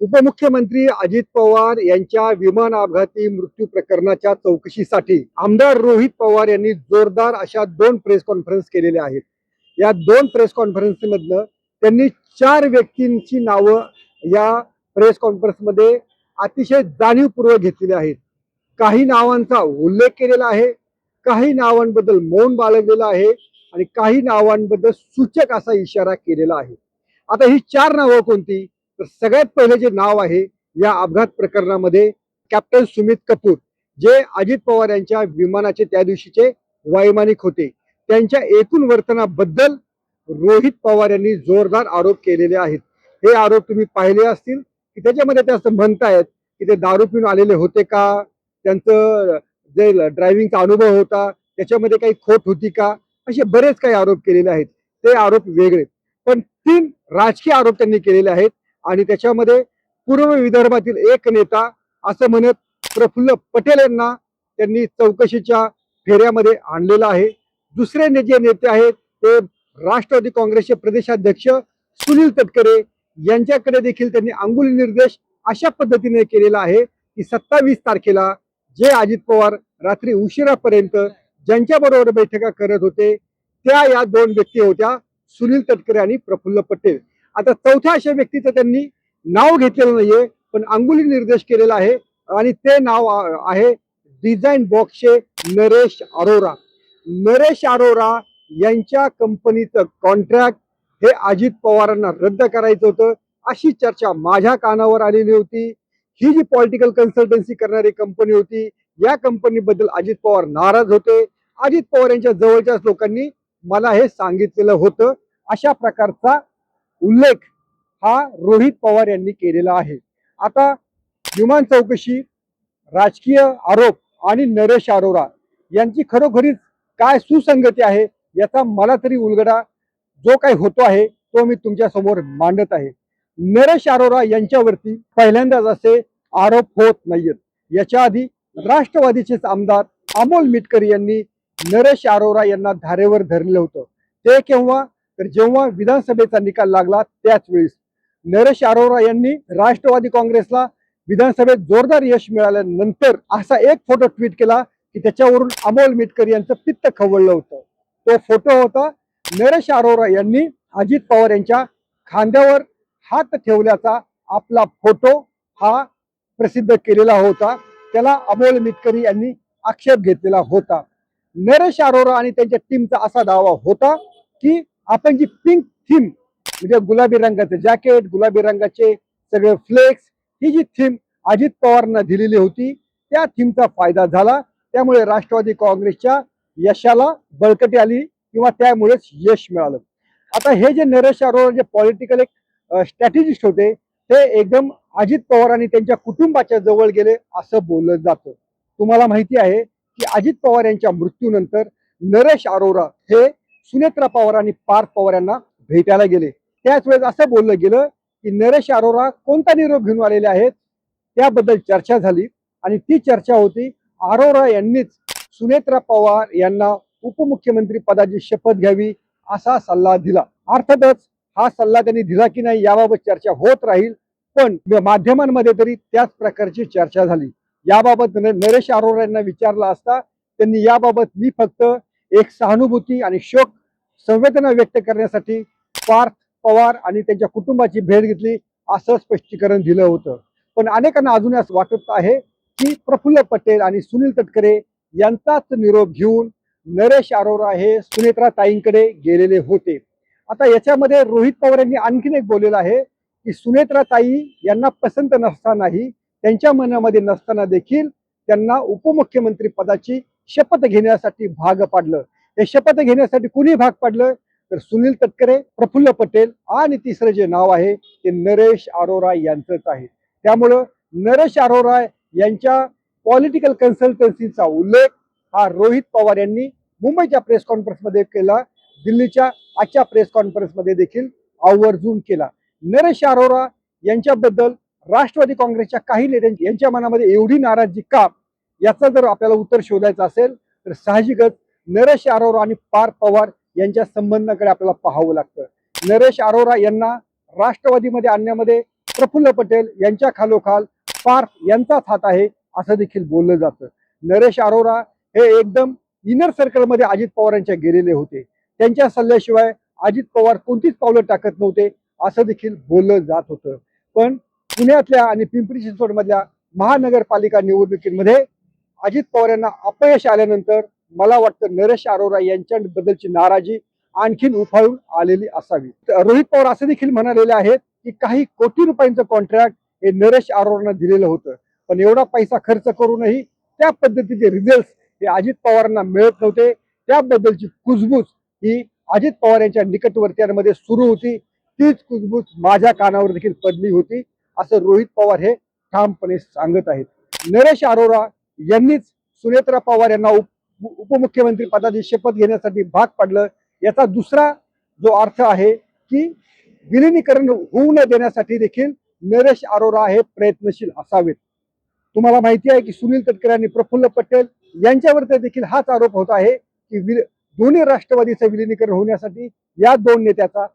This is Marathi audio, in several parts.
उपमुख्यमंत्री अजित पवार यांच्या विमान अपघाती मृत्यू प्रकरणाच्या चौकशीसाठी आमदार रोहित पवार यांनी जोरदार अशा दोन प्रेस कॉन्फरन्स केलेल्या आहेत. या दोन प्रेस कॉन्फरन्समधनं त्यांनी चार व्यक्तींची नावं या प्रेस कॉन्फरन्समध्ये अतिशय जाणीवपूर्वक घेतलेली आहेत. काही नावांचा उल्लेख केलेला आहे काही नावांबद्दल मौन बाळगलेलं आहे आणि काही नावांबद्दल सूचक असा इशारा केलेला आहे. आता ही चार नावं कोणती? तर सगळ्यात पहिले जे नाव आहे या अपघात प्रकरणामध्ये कॅप्टन सुमित कपूर जे अजित पवार यांच्या विमानाचे त्या दिवशीचे वैमानिक होते. त्यांच्या एकूण वर्तनाबद्दल रोहित पवार यांनी जोरदार आरोप केलेले आहेत. हे आरोप तुम्ही पाहिले असतील की त्याच्यामध्ये ते असं म्हणतायत की ते दारू पिऊन आलेले होते का? त्यांचं जे ड्रायव्हिंगचा अनुभव होता त्याच्यामध्ये काही खोट होती का? असे बरेच काही आरोप केलेले आहेत. ते आरोप वेगळे पण तीन राजकीय आरोप त्यांनी केलेले आहेत. आणि त्याच्यामध्ये पूर्व विदर्भातील एक नेता असं म्हणत प्रफुल्ल पटेल यांना त्यांनी चौकशीच्या फेऱ्यामध्ये आणलेलं आहे. दुसरे ने- जे नेते आहेत ते राष्ट्रवादी काँग्रेसचे प्रदेशाध्यक्ष सुनील तटकरे यांच्याकडे देखील त्यांनी अंगुली निर्देश अशा पद्धतीने केलेला आहे की सत्तावीस तारखेला जे अजित पवार रात्री उशिरापर्यंत ज्यांच्या बरोबर बैठका करत होते त्या या दोन व्यक्ती होत्या सुनील तटकरे आणि प्रफुल्ल पटेल. आता चौथ्या अशा व्यक्तीचं त्यांनी नाव घेतलेलं नाहीये पण अंगुली निर्देश केलेला आहे आणि ते नाव आहे डिझाईन बॉक्सचे नरेश अरोरा. नरेश अरोरा यांच्या कंपनीचं कॉन्ट्रॅक्ट हे अजित पवारांना रद्द करायचं होतं अशी चर्चा माझ्या कानावर आलेली होती. ही जी पॉलिटिकल कन्सल्टन्सी करणारी कंपनी होती या कंपनीबद्दल अजित पवार नाराज होते. अजित पवार यांच्या जवळच्याच लोकांनी मला हे सांगितलेलं होतं. अशा प्रकारचा उल्लेख हा रोहित पवार यांनी केलेला आहे. आता विमान चौकशी राजकीय आरोप आणि नरेश अरोरा यांची खरोखरीच काय सुसंगती आहे याचा मला तरी उलगडा जो काही होतो आहे तो मी तुमच्यासमोर मांडत आहे. नरेश अरोरा यांच्यावरती पहिल्यांदाच असे आरोप होत नाहीयेत. याच्या आधी राष्ट्रवादीचेच आमदार अमोल मिटकर यांनी नरेश अरोरा यांना धारेवर धरलं होतं. ते केव्हा तर जेव्हा विधानसभेचा निकाल लागला त्याच वेळेस नरेश अरोरा यांनी राष्ट्रवादी काँग्रेसला विधानसभेत जोरदार यश मिळाल्यानंतर असा एक फोटो ट्विट केला की त्याच्यावरून अमोल मिटकर यांचं पित्त खवळलं होतं. तो फोटो होता नरेश अरोरा यांनी अजित पवार यांच्या खांद्यावर हात ठेवल्याचा आपला फोटो हा प्रसिद्ध केलेला होता. त्याला अमोल मिटकरी यांनी आक्षेप घेतलेला होता. नरेश अरोरा आणि त्यांच्या टीमचा असा दावा होता की आपण जी पिंक थीम म्हणजे गुलाबी रंगाचं जॅकेट गुलाबी रंगाचे सगळे फ्लेक्स ही जी थीम अजित पवारांना दिलेली होती त्या थीमचा फायदा झाला. त्यामुळे राष्ट्रवादी काँग्रेसच्या यशाला बळकटी आली किंवा त्यामुळेच यश मिळालं. आता हे जे नरेश अरोरा जे पॉलिटिकल एक स्ट्रॅटेजिस्ट होते ते एकदम अजित पवार आणि त्यांच्या कुटुंबाच्या जवळ गेले असं बोललं जातं. तुम्हाला माहिती आहे की अजित पवार यांच्या मृत्यूनंतर नरेश अरोरा हे सुनेत्रा पवार आणि पार्थ पवार यांना भेटायला गेले. त्याच वेळेस असं बोललं गेलं की नरेश अरोरा कोणता निरोप घेऊन आलेले आहेत? त्याबद्दल चर्चा झाली आणि ती चर्चा होती अरोरा यांनीच सुनेत्रा पवार यांना उपमुख्यमंत्री पदाची शपथ घ्यावी असा सल्ला दिला. अर्थातच हा सल्ला त्यांनी दिला की नाही याबाबत चर्चा होत राहील पण माध्यमांमध्ये तरी त्याच प्रकारची चर्चा झाली. याबाबत नरेश अरोरा यांना विचारला असता त्यांनी याबाबत मी फक्त एक सहानुभूती आणि शोक संवेदना व्यक्त करण्यासाठी पार्थ पवार आणि त्यांच्या कुटुंबाची भेट घेतली असं स्पष्टीकरण दिलं होतं. पण अनेकांना अजून असं वाटत आहे की प्रफुल्ल पटेल आणि सुनील तटकरे यांचाच निरोप घेऊन नरेश अरोरा हे सुनेत्रा ताईंकडे गेलेले होते. आता याच्यामध्ये रोहित पवार यांनी आणखीन एक बोललेलं आहे की सुनेत्रा ताई यांना पसंत नसतानाही त्यांच्या मनामध्ये नसताना देखील त्यांना उपमुख्यमंत्री पदाची शपथ घेण्यासाठी भाग पाडलं. हे शपथ घेण्यासाठी कुणी भाग पाडलं? तर सुनील तटकरे प्रफुल्ल पटेल आणि तिसरं जे नाव आहे ते नरेश अरोरा यांचंच आहे. त्यामुळं नरेश अरोरा यांच्या पॉलिटिकल कन्सल्टन्सीचा उल्लेख हा रोहित पवार यांनी मुंबईच्या प्रेस कॉन्फरन्समध्ये केला. दिल्लीच्या आजच्या प्रेस कॉन्फरन्समध्ये देखील आवर्जून केला. नरेश अरोरा यांच्याबद्दल राष्ट्रवादी काँग्रेसच्या काही नेत्यांची यांच्या मनामध्ये एवढी नाराजी का? याचं जर आपल्याला उत्तर शोधायचं असेल तर साहजिकच नरेश अरोरा आणि पार पवार यांच्या संबंधाकडे आपल्याला पाहावं लागतं. नरेश अरोरा यांना राष्ट्रवादीमध्ये आणण्यामध्ये प्रफुल्ल पटेल यांच्या खालोखाल पार यांचाच हात आहे असं देखील बोललं जातं. नरेश अरोरा हे एकदम इनर सर्कलमध्ये अजित पवार यांच्या गेलेले होते. त्यांच्या सल्ल्याशिवाय अजित पवार कोणतीच पावलं टाकत नव्हते असं देखील बोललं जात होतं. पण पुण्यातल्या आणि पिंपरी चिंचवडमधल्या महानगरपालिका निवडणुकीमध्ये अजित पवार यांना अपयश आल्यानंतर मला वाटतं नरेश अरोरा यांच्याबद्दलची नाराजी आणखीन उफाळून आलेली असावी. तर रोहित पवार असं देखील म्हणालेले आहेत की काही कोटी रुपयांचं कॉन्ट्रॅक्ट हे नरेश अरोरांना दिलेलं होतं. पण एवढा पैसा खर्च करूनही त्या पद्धतीचे रिझल्ट हे अजित पवारांना मिळत नव्हते. त्याबद्दलची कुजबूज ही अजित पवार यांच्या निकटवर्त्यांमध्ये सुरू होती. तीच कुजबूज माझ्या कानावर देखील पडली होती असं रोहित पवार हे ठामपणे सांगत आहेत. नरेश अरोरा यांनीच सुनेत्रा पवार यांना उप उपमुख्यमंत्री पदाची शपथ घेण्यासाठी भाग पाडलं. याचा दुसरा जो अर्थ आहे की विलिनीकरण होऊ न देण्यासाठी देखील नरेश अरोरा हे प्रयत्नशील असावेत. तुम्हाला माहिती आहे की सुनील तटकरे आणि प्रफुल्ल पटेल यांच्यावर देखील हाच आरोप होत आहे की विल दोन्ही राष्ट्रवादीचं विलिनीकरण होण्यासाठी या दोन नेत्याचा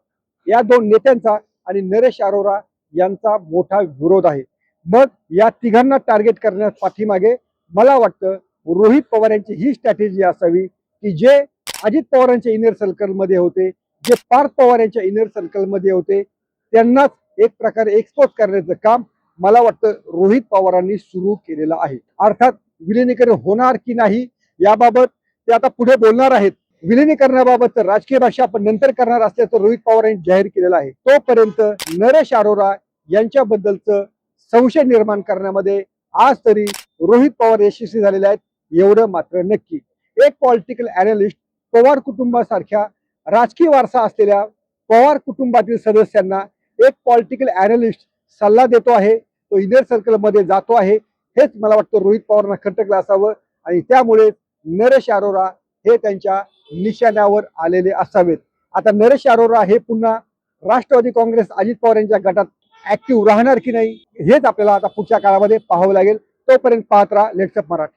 या दोन नेत्यांचा आणि नरेश अरोरा यांचा मोठा विरोध आहे. मग या तिघांना टार्गेट करण्यास पाठीमागे मला वाटतं रोहित पवार यांची ही स्ट्रॅटेजी असावी की जे अजित पवारांच्या इनर सर्कलमध्ये होते जे पार्थ पवार यांच्या इनर सर्कलमध्ये होते त्यांनाच एक प्रकारे एक्सपोज करण्याचं काम मला वाटतं रोहित पवारांनी सुरू केलेलं आहे. अर्थात विलिनीकरण होणार की नाही याबाबत ते आता पुढे बोलणार आहेत. विलिनीकरणाबाबत राजकीय भाषा आपण नंतर करणार असल्याचं रोहित पवार यांनी जाहीर केलेलं आहे. तोपर्यंत नरेश अरोरा यांच्याबद्दलचं संशय निर्माण करण्यामध्ये आज तरी रोहित पवार यशस्वी झालेले आहेत. एवढं मात्र नक्की. एक पॉलिटिकल अनालिस्ट पवार कुटुंबासारख्या राजकीय वारसा असलेल्या पवार कुटुंबातील सदस्यांना एक पॉलिटिकल अनालिस्ट सल्ला देतो आहे तो इनर सर्कलमध्ये जातो आहे. हेच मला वाटतं रोहित पवारांना खटकलं असावं आणि त्यामुळे नरेश अरोरा हे त्यांच्या निशाण्यावर आलेले असावेत. आता नरेश अरोरा हे पुन्हा राष्ट्रवादी काँग्रेस अजित पवार यांच्या गटात ऍक्टिव्ह राहणार की नाही हेच आपल्याला आता पुढच्या काळामध्ये पाहावं लागेल. तोपर्यंत पाहत राहा लेट्सअप मराठी